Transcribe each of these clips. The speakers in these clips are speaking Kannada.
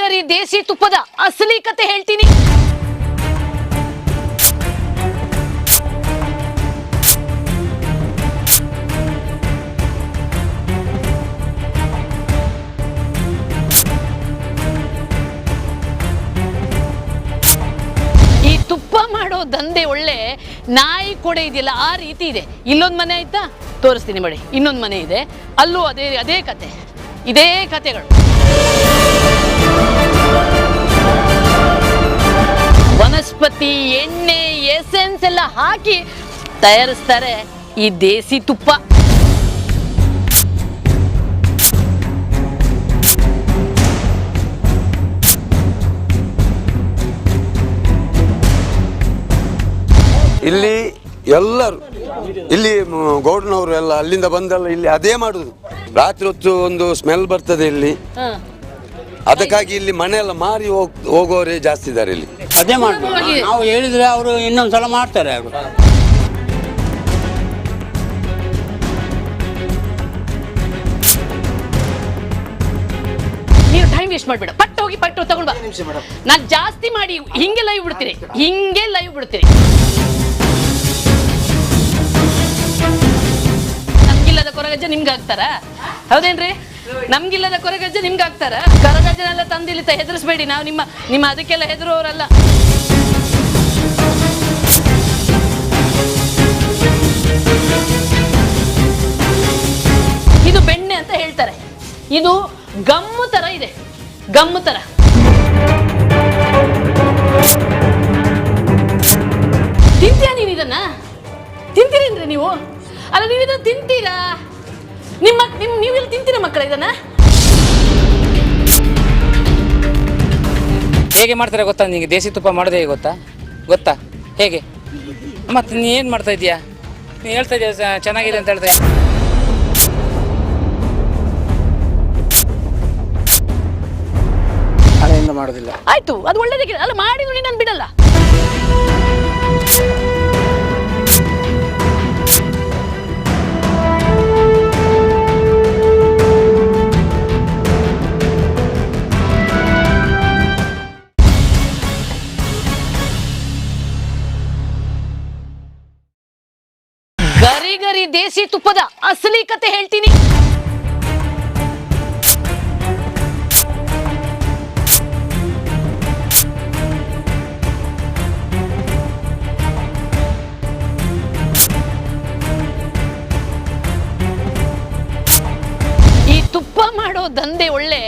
ಗರಿ ದೇಸಿ ತುಪ್ಪದ ಅಸಲಿ ಕತೆ ಹೇಳ್ತೀನಿ. ಈ ತುಪ್ಪ ಮಾಡೋ ದಂಧೆ ಒಳ್ಳೆ ನಾಯಿ ಕೊಡೆ ಇದೆಯಲ್ಲ, ಆ ರೀತಿ ಇದೆ. ಇಲ್ಲೊಂದು ಮನೆ ಆಯ್ತಾ? ತೋರಿಸ್ತೀನಿ ಬಡಿ ಇನ್ನೊಂದು ಮನೆ ಇದೆ. ಅಲ್ಲೂ ಅದೇ ಅದೇ ಕತೆ, ಇದೇ ಕತೆಗಳು. ವನಸ್ಪತಿ ಎಣ್ಣೆ ಎಸೆನ್ಸ್ ಎಲ್ಲ ಹಾಕಿ ತಯಾರಿಸ್ತಾರೆ ಈ ದೇಸಿ ತುಪ್ಪ. ಇಲ್ಲಿ ಎಲ್ಲರು ಇಲ್ಲಿ ಗೌಡನವರು ಎಲ್ಲ ಅಲ್ಲಿಂದ ಬಂದೆಲ್ಲ ಇಲ್ಲಿ ಅದೇ ಮಾಡುದು. ರಾತ್ರಿ ಹೊತ್ತು ಒಂದು ಸ್ಮೆಲ್ ಬರ್ತದೆ ಇಲ್ಲಿ. ಅದಕ್ಕಾಗಿ ಇಲ್ಲಿ ಮನೆಯೆಲ್ಲ ಮಾರಿ ಹೋಗ್ ಹೋಗೋರೇ ಜಾಸ್ತಿ ಇದ್ದಾರೆ ಇಲ್ಲಿ. ಅದೇ ಮಾಡ್ತಾರೆ ನಾವು ಹೇಳಿದ್ರೆ ಅವರು ಇನ್ನೊಂದ್ಸಲ ಮಾಡ್ತಾರೆ ಅವರು. ನೀವು ಟೈಮ್ ವೇಸ್ಟ್ ಮಾಡಬೇಡ. ಪಟ್ಟು ಹೋಗಿ ಪಟ್ಟು ತಗೊಂಡ್ ಬಾ. ನಾನ್ ಜಾಸ್ತಿ ಮಾಡಿ ಹಿಂಗೆ ಲೈವ್ ಬಿಡ್ತೀನಿ. ಹಿಂಗೆ ಲೈವ್ ಬಿಡ್ತೀನಿ. ನಮ್ಗಿಲ್ಲದ ಕೊರಗಜ್ಜ ನಿಮ್ಗೆ ಆಗ್ತಾರಾ ಹೌದೇನ್ರಿ? ನಮ್ಗಿಲ್ಲದ ಕೊರಗಜ್ಜ ನಿಮ್ಗೆ ಹಾಕ್ತಾರ? ಕೊರಗಜ್ಜನೆಲ್ಲ ತಂದಿಲ್ಲ ಹೆದರ್ಸ್ಬೇಡಿ ನಾವು ನಿಮ್ಮ ನಿಮ್ಮ ಅದಕ್ಕೆಲ್ಲ ಹೆದರುವವರಲ್ಲ. ಇದು ಬೆಣ್ಣೆ ಅಂತ ಹೇಳ್ತಾರೆ. ಇದು ಗಮ್ಮು ತರ ಇದೆ. ಗಮ್ಮು ತರ. ತಿಂತೀಯ ನೀನು ಇದನ್ನ? ತಿಂತೀರೇನ್ರಿ ನೀವು? ಅಲ್ಲ ನೀವು ಇದನ್ನ ತಿಂತೀರಾ? ನಿಮ್ಮ ನಿಮ್ ನೀವು ಇಲ್ಲಿ ತಿಂತೀರ ಮಕ್ಕಳ ಇದನ್ನ? ಹೇಗೆ ಮಾಡ್ತಾರೆ ಗೊತ್ತಾ ನಿಮಗೆ ದೇಸಿ ತುಪ್ಪ ಮಾಡೋದೇ ಹೇಗೆ ಗೊತ್ತಾ? ಗೊತ್ತಾ? ಹೇಗೆ? ಮತ್ತೆ ನೀ ಏನು ಮಾಡ್ತಾ ಇದೀಯಾ ನೀ ಹೇಳ್ತಾ ಇದೀಯ ಸ- ಚೆನ್ನಾಗಿದೆ ಅಂತ ಹೇಳ್ತಾ ಇದೀಯ. ಮಾಡೋದಿಲ್ಲ. ಆಯ್ತು ಅದು ಒಳ್ಳೇದಕ್ಕೆ ಅಲ್ಲ ಮಾಡಿ ನೋಡಿ ನಾನು ಬಿಡಲ್ಲ. ತುಪ್ಪದ ಅಸಲಿ ಕತೆ ಹೇಳ್ತೀನಿ. ಈ ತುಪ್ಪ ಮಾಡೋ ದಂಧೆ ಒಳ್ಳೆ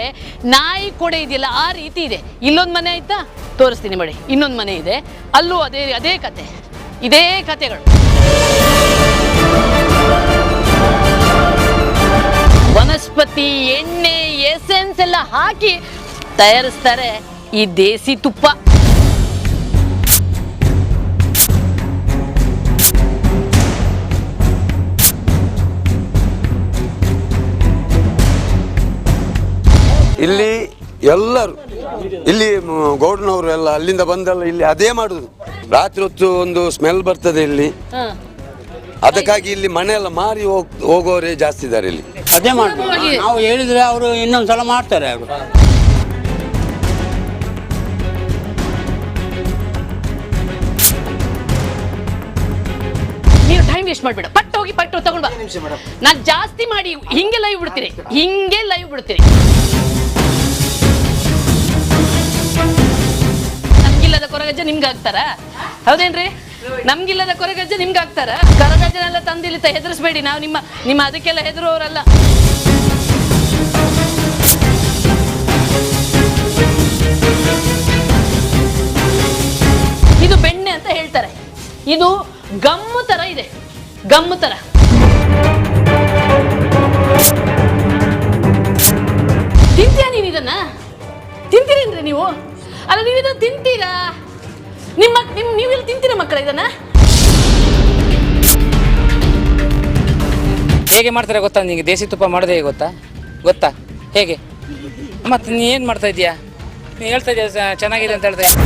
ನಾಯಿ ಕೊಡೆ ಇದೆಯಲ್ಲ, ಆ ರೀತಿ ಇದೆ. ಇಲ್ಲೊಂದು ಮನೆ ಆಯ್ತಾ? ತೋರಿಸ್ತೀನಿ ಮಾಡಿ ಇನ್ನೊಂದು ಮನೆ ಇದೆ. ಅಲ್ಲೂ ಅದೇ ಅದೇ ಕತೆ. ಇದೇ ಕತೆಗಳು. ವನಸ್ಪತಿ ಎಣ್ಣೆ ಎಸೆನ್ಸ್ ಎಲ್ಲ ಹಾಕಿ ತಯಾರಿಸ್ತಾರೆ ಈ ದೇಸಿ ತುಪ್ಪ. ಇಲ್ಲಿ ಎಲ್ಲರು ಇಲ್ಲಿ ಗೌಡ್ನವರು ಎಲ್ಲ ಅಲ್ಲಿಂದ ಬಂದೆಲ್ಲ ಇಲ್ಲಿ ಅದೇ ಮಾಡುದು. ರಾತ್ರಿ ಹೊತ್ತು ಒಂದು ಸ್ಮೆಲ್ ಬರ್ತದೆ ಇಲ್ಲಿ. ಅದಕ್ಕಾಗಿ ಇಲ್ಲಿ ಮನೆಯೆಲ್ಲ ಮಾರಿ ಹೋಗ್ ಹೋಗೋರೇ ಜಾಸ್ತಿ ಇದ್ದಾರೆ ಇಲ್ಲಿ. ಅದೇ ಮಾಡ್ತೀವಿ ನಾವು ಹೇಳಿದ್ರೆ ಅವರು ಇನ್ನೊಂದ್ಸಲ ಮಾಡ್ತಾರೆ ಅವರು. ನೀವು ಟೈಮ್ ವೇಸ್ಟ್ ಮಾಡ್ಬೇಡ. ಪಟ್ಟ ಹೋಗಿ ಪಟ್ಟ ತಗೊಂಡ್ ಬಾ. ನಾನ್ ಜಾಸ್ತಿ ಮಾಡಿ ಹಿಂಗೆ ಲೈವ್ ಬಿಡ್ತೀರಿ ಹಿಂಗೆ ಲೈವ್ ಬಿಡ್ತೀರಿ ನಮ್ಗಿಲ್ಲದ ಕೊರಗಜ್ಜ ನಿಮ್ಗೆ ಆಗ್ತಾರ ಹೌದೇನ್ರಿ? ನಮ್ಗಿಲ್ಲದ ಕೊರಗಜ್ಜ ನಿಮ್ಗೆ ಹಾಕ್ತಾರ ಕೊರಗಜ್ಜನೆಲ್ಲ ತಂದಿಲ್ಲಿ ಹೆದರ್ಸ್ಬೇಡಿ ನಾವು ನಿಮ್ಮ ನಿಮ್ಮ ಅದಕ್ಕೆಲ್ಲ ಹೆದರುವವರಲ್ಲ. ಇದು ಬೆಣ್ಣೆ ಅಂತ ಹೇಳ್ತಾರೆ. ಇದು ಗಮ್ಮು ತರ ಇದೆ. ಗಮ್ಮು ತರ. ತಿಂತೀಯ ನೀವು ಇದನ್ನ? ತಿಂತೀರೇನ್ರಿ ನೀವು? ಅಲ್ಲ, ನೀವು ಇದನ್ನ ತಿಂತೀರಾ? ನಿಮ್ಮ ನಿಮ್ ನೀವು ಇಲ್ಲಿ ತಿಂತೀರ ಮಕ್ಕಳ ಇದನ್ನ? ಹೇಗೆ ಮಾಡ್ತಾರೆ ಗೊತ್ತಾ ನಿಮಗೆ ದೇಸಿ ತುಪ್ಪ ಮಾಡೋದು ಹೇಗೆ ಗೊತ್ತಾ? ಗೊತ್ತಾ? ಹೇಗೆ? ಮತ್ತೆ ನೀ ಏನು ಮಾಡ್ತಾ ಇದೀಯಾ ನೀ ಹೇಳ್ತಾ ಇದೀಯ ಸ- ಚೆನ್ನಾಗಿದೆ ಅಂತ ಹೇಳ್ತಾ ಇದೀಯ.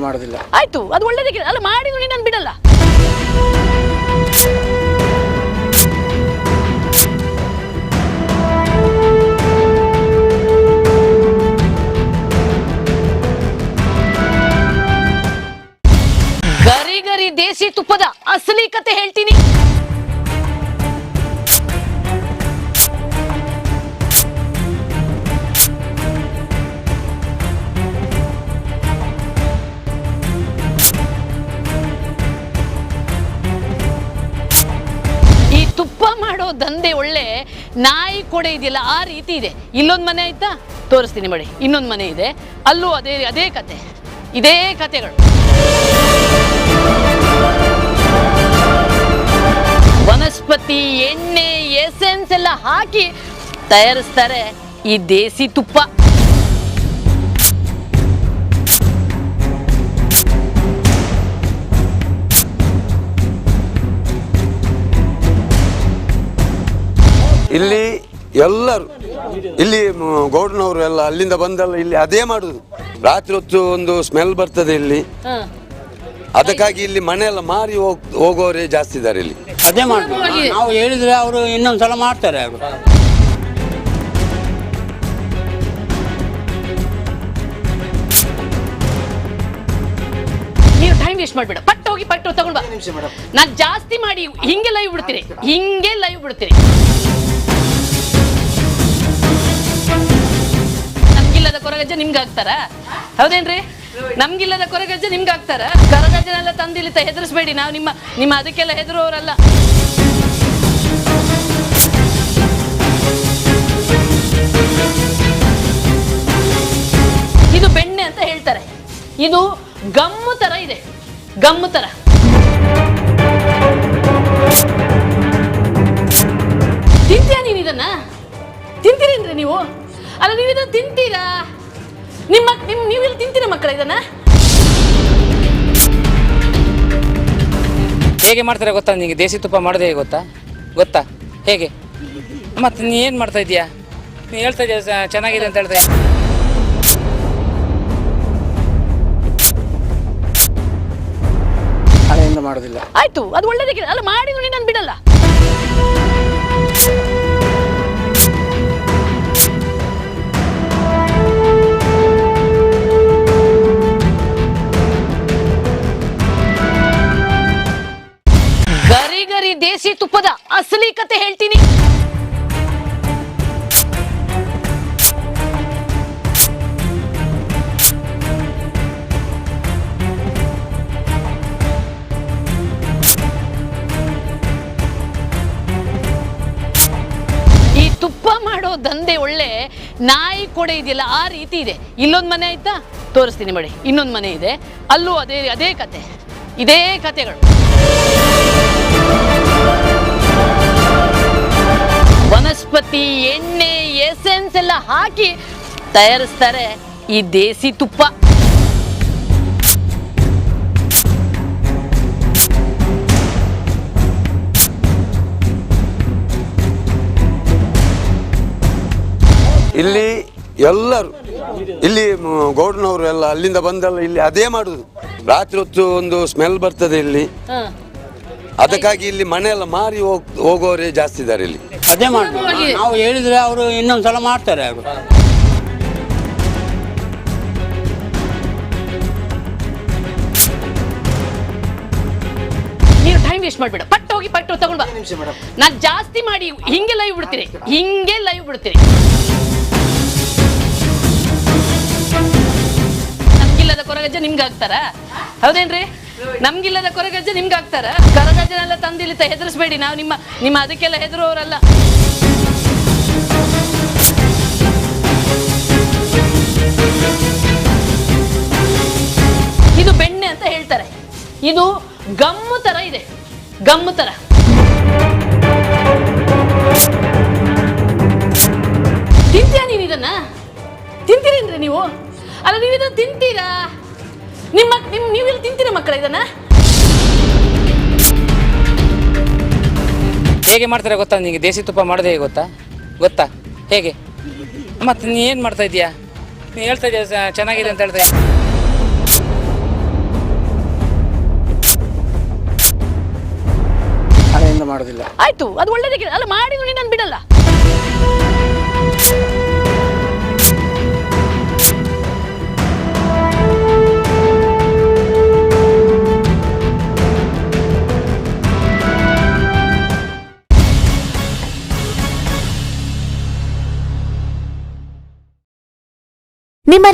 ಮಾಡೋದಿಲ್ಲ. ಆಯ್ತು ಅದು ಒಳ್ಳೇದಕ್ಕೆ ಅಲ್ಲ ಮಾಡಿ ನೀನು ನಾನು ಬಿಡಲ್ಲ. ತುಪ್ಪದ ಅಸಲಿ ಕತೆ ಹೇಳ್ತೀನಿ. ಈ ತುಪ್ಪ ಮಾಡೋ ದಂಧೆ ಒಳ್ಳೆ ನಾಯಿ ಕೊಡೆ ಇದೆಯಲ್ಲ, ಆ ರೀತಿ ಇದೆ. ಇಲ್ಲೊಂದು ಮನೆ ಆಯ್ತಾ? ತೋರಿಸ್ತೀನಿ ಬಡಿ, ಇನ್ನೊಂದು ಮನೆ ಇದೆ. ಅಲ್ಲೂ ಅದೇ ಅದೇ ಕತೆ, ಇದೇ ಕತೆಗಳು. ವನಸ್ಪತಿ ಎಣ್ಣೆ ಎಸೆನ್ಸ್ ಎಲ್ಲ ಹಾಕಿ ತಯಾರಿಸ್ತಾರೆ ಈ ದೇಸಿ ತುಪ್ಪ. ಇಲ್ಲಿ ಎಲ್ಲರು ಇಲ್ಲಿ ಗೌಡನವರು ಎಲ್ಲ ಅಲ್ಲಿಂದ ಬಂದೆಲ್ಲ ಇಲ್ಲಿ ಅದೇ ಮಾಡುದು. ರಾತ್ರಿ ಹೊತ್ತು ಒಂದು ಸ್ಮೆಲ್ ಬರ್ತದೆ ಇಲ್ಲಿ. ಅದಕ್ಕಾಗಿ ಇಲ್ಲಿ ಮನೆ ಎಲ್ಲ ಮಾರಿ ಹೋಗ್ ಹೋಗೋರೇ ಜಾಸ್ತಿ ಇದ್ದಾರೆ ಇಲ್ಲಿ. ಅದೇ ಮಾಡ್ತಾರೆ ನಾವು ಹೇಳಿದ್ರೆ ಅವರು ಇನ್ನೊಂದ್ಸಲ ಮಾಡ್ತಾರೆ ಅವರು. ನೀವು ಟೈಮ್ ವೇಸ್ಟ್ ಮಾಡ್ಬೇಡ. ಪಟ್ ಹೋಗಿ ಪಟ್ ತಗೊಂಡ್ ಬಾ. ನಾನ್ ಜಾಸ್ತಿ ಮಾಡಿ ಹಿಂಗೆ ಲೈವ್ ಬಿಡ್ತೀರಿ ಹಿಂಗೆ ಲೈವ್ ಬಿಡ್ತೀರಿ ನಮ್ಗಿಲ್ಲದ ಕೊರಗಜ್ಜ ನಿಮ್ಗೆ ಆಗ್ತಾರಾ ಹೌದೇನ್ರಿ? ನಮ್ಗಿಲ್ಲದ ಕೊರಗಜ್ಜ ನಿಮ್ಗೆ ಹಾಕ್ತಾರ ಕೊರಗಜ್ಜನೆಲ್ಲ ತಂದಿಲ್ಲ ಹೆದರ್ಸ್ಬೇಡಿ. ನಾವು ನಿಮ್ಮ ನಿಮ್ಮ ಅದಕ್ಕೆಲ್ಲ ಹೆದರುವವರಲ್ಲ. ಇದು ಬೆಣ್ಣೆ ಅಂತ ಹೇಳ್ತಾರೆ. ಇದು ಗಮ್ಮು ತರ ಇದೆ. ಗಮ್ಮು ತರ. ತಿಂತೀಯ ನೀನು ಇದನ್ನ? ತಿಂತೀರೇನ್ರಿ ನೀವು? ಅಲ್ಲ, ನೀವು ಇದನ್ನ ತಿಂತೀರಾ? ನಿಮ್ಮ ನಿಮ್ ನೀವು ಇಲ್ಲಿ ತಿಂತೀರ ಮಕ್ಕಳ ಇದನ್ನ? ಹೇಗೆ ಮಾಡ್ತಾರೆ ಗೊತ್ತಾ ನಿಮಗೆ ದೇಸಿ ತುಪ್ಪ ಮಾಡೋದು ಹೇಗೆ ಗೊತ್ತಾ? ಗೊತ್ತಾ? ಹೇಗೆ? ಮತ್ತೆ ನೀ ಏನು ಮಾಡ್ತಾ ಇದೀಯಾ ನೀ ಹೇಳ್ತಾ ಇದೀಯ ಸ- ಚೆನ್ನಾಗಿದೆ ಅಂತ ಹೇಳ್ತಾ ಇದೀಯ. ಹಳೆಯಿಂದ ಮಾಡೋದಿಲ್ಲ. ಆಯ್ತು ಅದು ಒಳ್ಳೇದಕ್ಕೆ ಅಲ್ಲ ಮಾಡಿದ್ರು ನಾನು ಬಿಡಲ್ಲ. ತುಪ್ಪದ ಅಸಲಿ ಕತೆ ಹೇಳ್ತೀನಿ. ಈ ತುಪ್ಪ ಮಾಡೋ ದಂಧೆ ಒಳ್ಳೆ ನಾಯಿ ಕೊಡೆ ಇದೆಯಲ್ಲ, ಆ ರೀತಿ ಇದೆ. ಇಲ್ಲೊಂದು ಮನೆ ಆಯ್ತಾ? ತೋರಿಸ್ತೀನಿ ಬಡಿ ಇನ್ನೊಂದು ಮನೆ ಇದೆ. ಅಲ್ಲೂ ಅದೇ ಅದೇ ಕತೆ, ಇದೇ ಕತೆಗಳು. ವನಸ್ಪತಿ ಎಣ್ಣೆ ಎಸೆನ್ಸ್ ಎಲ್ಲ ಹಾಕಿ ತಯಾರಿಸ್ತಾರೆ ಈ ದೇಸಿ ತುಪ್ಪ. ಇಲ್ಲಿ ಎಲ್ಲರು ಇಲ್ಲಿ ಗೌಡನವರು ಎಲ್ಲ ಅಲ್ಲಿಂದ ಬಂದೆಲ್ಲ ಇಲ್ಲಿ ಅದೇ ಮಾಡುದು. ರಾತ್ರಿ ಹೊತ್ತು ಒಂದು ಸ್ಮೆಲ್ ಬರ್ತದೆ ಇಲ್ಲಿ. ಅದಕ್ಕಾಗಿ ಇಲ್ಲಿ ಮನೆ ಎಲ್ಲ ಮಾರಿ ಹೋಗ್ ಹೋಗೋರೇ ಜಾಸ್ತಿ ಇದ್ದಾರೆ ಇಲ್ಲಿ. ಅದೇ ಮಾಡ್ತಾರೆ ನಾವು ಹೇಳಿದ್ರೆ ಅವರು ಇನ್ನೊಂದ್ಸಲ ಮಾಡ್ತಾರೆ ಅವರು. ನೀವು ಟೈಮ್ ವೇಸ್ಟ್ ಮಾಡ್ಬೇಡ. ಪಟ್ ಹೋಗಿ ಪಟ್ ತಗೊಂಡ್ ಬಾ. ನಾನ್ ಜಾಸ್ತಿ ಮಾಡಿ ಹಿಂಗೆ ಲೈವ್ ಬಿಡ್ತೀರಿ ಹಿಂಗೆ ಲೈವ್ ಬಿಡ್ತೀರಿ ನಮ್ಗಿಲ್ಲದ ಕೊರಗಜ್ಜ ನಿಮ್ಗೆ ಆಗ್ತಾರಾ ಹೌದೇನ್ರಿ? ನಮ್ಗಿಲ್ಲದ ಕೊರಗಜ್ಜೆ ನಿಮ್ಗೆ ಹಾಕ್ತಾರ? ಕೊರಗಜ್ಜನೆಲ್ಲ ತಂದಿಲ್ಲ ಹೆದರ್ಸ್ಬೇಡಿ ನಾವು ನಿಮ್ಮ ನಿಮ್ಮ ಅದಕ್ಕೆಲ್ಲ ಹೆದರುವವರಲ್ಲ. ಇದು ಬೆಣ್ಣೆ ಅಂತ ಹೇಳ್ತಾರೆ. ಇದು ಗಮ್ಮು ತರ ಇದೆ. ಗಮ್ಮು ತರ. ತಿಂತೀಯಾ ನೀನು ಇದನ್ನ? ತಿಂತೀರೇನ್ರಿ ನೀವು? ಅಲ್ಲ ನೀವು ಇದನ್ನ ತಿಂತೀರಾ? ನಿಮ್ಮ ನಿಮ್ ನೀವು ಇಲ್ಲಿ ತಿಂತೀರ ಮಕ್ಕಳ ಇದನ್ನ? ಹೇಗೆ ಮಾಡ್ತಾರೆ ಗೊತ್ತಾ ನಿಮಗೆ ದೇಸಿ ತುಪ್ಪ ಮಾಡೋದೇ ಹೇಗೆ ಗೊತ್ತಾ? ಗೊತ್ತಾ? ಹೇಗೆ? ಮತ್ತೆ ನೀ ಏನು ಮಾಡ್ತಾ ಇದೀಯಾ? ನೀ ಹೇಳ್ತಾ ಇದೀಯ ಸ- ಚೆನ್ನಾಗಿದೆ ಅಂತ ಹೇಳ್ತಾ ಇದೀಯ. ಮಾಡೋದಿಲ್ಲ. ಆಯ್ತು ಅದು ಒಳ್ಳೇದಕ್ಕೆ ಅಲ್ಲ ಮಾಡಿ ನೀನು ನಾನು ಬಿಡಲ್ಲ.